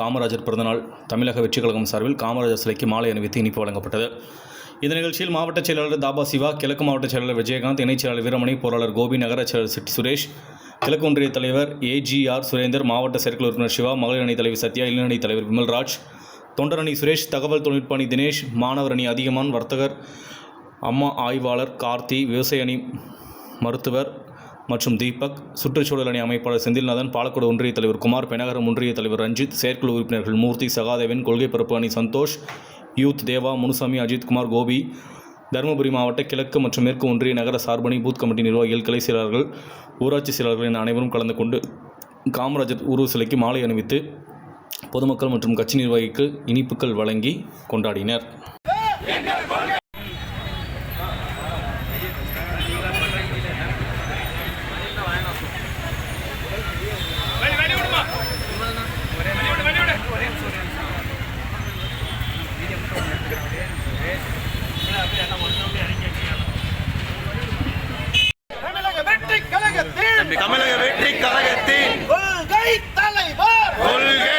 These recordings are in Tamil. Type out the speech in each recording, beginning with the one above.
காமராஜர் பிறந்தநாள் தமிழக வெற்றிக் கழகம் சார்பில் காமராஜர் சிலைக்கு மாலை அணிவித்து இனிப்பு வழங்கப்பட்டது. இந்த நிகழ்ச்சியில் மாவட்ட செயலாளர் தாபா சிவா கிழக்கு மாவட்ட செயலாளர் விஜயகாந்த் இணைச் செயலாளர் வீரமணி பொருளாளர் கோபி நகர செயலாளர் சிட்டி சுரேஷ் கிழக்கு ஒன்றிய தலைவர் ஏஜிஆர் சுரேந்தர் மாவட்ட செயற்குழு உறுப்பினர் சிவா மகளிர் அணி தலைவர் சத்யா இளநணி தலைவர் விமல்ராஜ் தொண்டர் அணி சுரேஷ் தகவல் தொழில்நுட்ப அணி தினேஷ் மாணவர் அணி அதிகமான் வர்த்தகர் அம்மா ஆய்வாளர் கார்த்தி விவசாய அணி மருத்துவர் மற்றும் தீபக் சுற்றுச்சூழல் அணி அமைப்பாளர் செந்தில்நாதன் பாலக்கோடு ஒன்றிய தலைவர் குமார் பெனகரம் ஒன்றிய தலைவர் ரஞ்சித் செயற்குழு உறுப்பினர்கள் மூர்த்தி சகாதேவன் கொள்கை பரப்பு அணி சந்தோஷ் யூத் தேவா முனுசாமி அஜித்குமார் கோபி தருமபுரி மாவட்ட கிழக்கு மற்றும் மேற்கு ஒன்றிய நகர சார்பணி பூத் கமிட்டி நிர்வாகிகள் கிளை செயலாளர்கள் ஊராட்சி செயலாளர்கள் என அனைவரும் கலந்து கொண்டு காமராஜர் உருவ சிலைக்கு மாலை அணிவித்து பொதுமக்கள் மற்றும் கட்சி நிர்வாகிக்கு இனிப்புகள் வழங்கி கொண்டாடினர் தமிழக வெற்றி கழகத்தின் தமிழக வெற்றி கழகத்தின் கொள்கை தலைவர்! கொள்கை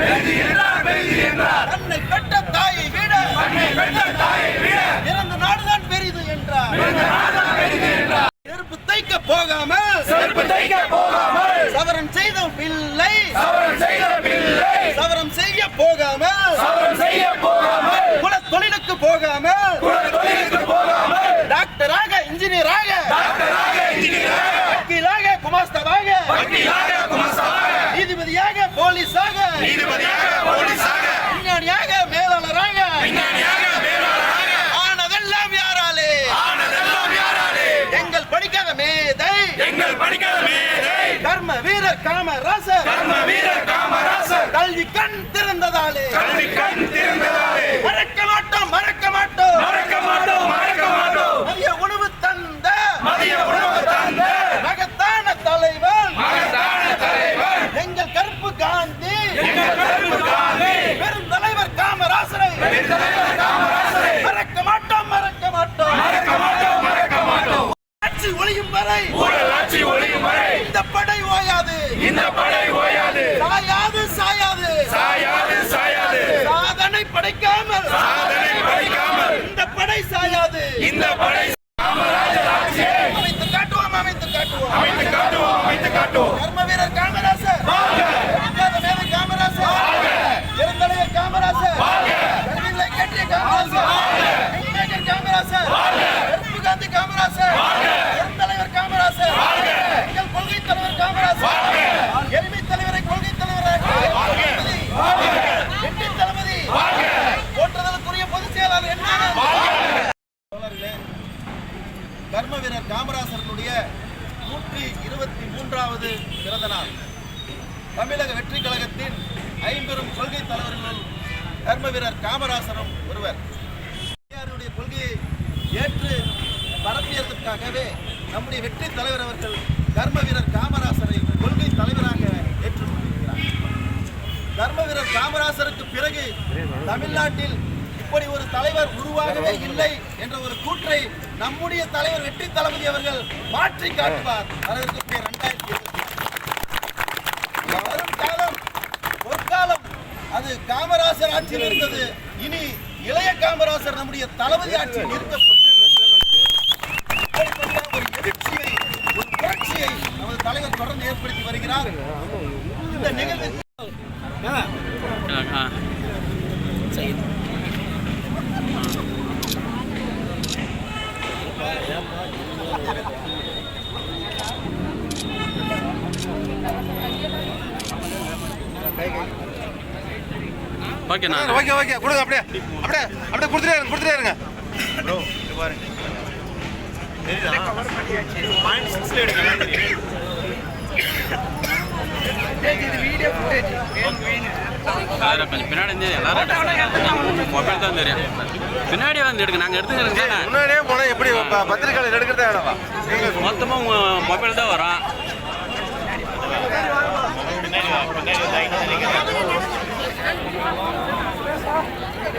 பெரிது என்றார் பெரிது என்றார் தன்னை பெற்ற தாயை விட தன்னை பெற்ற தாயை விட இறந்த நாடுதான் பெரிது என்றார். இறந்த நாடுதான் பெரிது என்றார் செருப்பு தைக்க போகாமல் செருப்பு தைக்க சவரம் செய்த பிள்ளை சவரம் செய்த பிள்ளை சவரம் செய்ய போகாம சவரம் செய்ய போகாமல் குல தொழிலுக்கு போகாம குல தொழிலுக்கு போகாமல் டாக்டராக இன்ஜினியராக டாக்டராக இன்ஜினியராக வக்கீலாக வக்கீலாக நீதிபதியாக போலீஸாக. நீதிபதியாக போலீஸாக. விஞ்ஞானியாக மேலாளராக. விஞ்ஞானியாக வேளாளராக ஆனதெல்லாம் யாராலே? ஆனதெல்லாம் யாராலே? எங்கள் படிக்காத மேதை. எங்கள் படிக்காத மேதை. கர்ம வீரர் காமராசர். கர்ம வீரர் காமராசர். கல்வி கண் திறந்ததாலே. கல்வி கண் Canada! Ah! தமிழக வெற்றி கழகத்தின் ஐம்பெரும் கொள்கை தலைவர்களுள் கர்ம வீரர் காமராசரும் ஒருவர். பெரியாருடைய கொள்கையை ஏற்று பரப்பியதற்காகவே நம்முடைய வெற்றி தலைவர் அவர்கள் கர்ம வீரர் காமராசரை கொள்கை தலைவராக ஏற்றுக்கொண்டிருக்கிறார். கர்ம வீரர் காமராசருக்கு பிறகு தமிழ்நாட்டில் இப்படி ஒரு தலைவர் உருவாகவே இல்லை என்ற ஒரு கூற்றை நம்முடைய தலைவர் வெற்றி தளபதி அவர்கள் மாற்றி காட்டுவார். அதற்கு இரண்டாயிரத்தி அது காமராசர் ஆட்சியில் இருந்தது. இனி இளைய காமராசர் நம்முடைய தளபதி ஆட்சியில் இருக்க இப்படிப்பட்ட ஒரு எழுச்சியை ஒரு புரட்சியை நமது தலைவர் தொடர்ந்து ஏற்படுத்தி வருகிறார். இந்த நிகழ்வு ஓகேண்ணா ஓகே ஓகே கொடுங்க அப்படியே அப்படியே அப்படியே கொடுத்துட்டே இருங்க கொடுத்துட்டே இருங்க. அதில் கொஞ்சம் பின்னாடி இருந்து எல்லாரும் மொபைல் தான் தெரியும். பின்னாடி வந்து எடுங்க நாங்கள் எடுத்துக்கிறோங்க தானே முன்னாடியே போனால் எப்படி ப- பத்திரிக்கையாளர் எடுக்கிறதே வேணாமா மொத்தமாக உங்கள் மொபைல் தான் வரும்.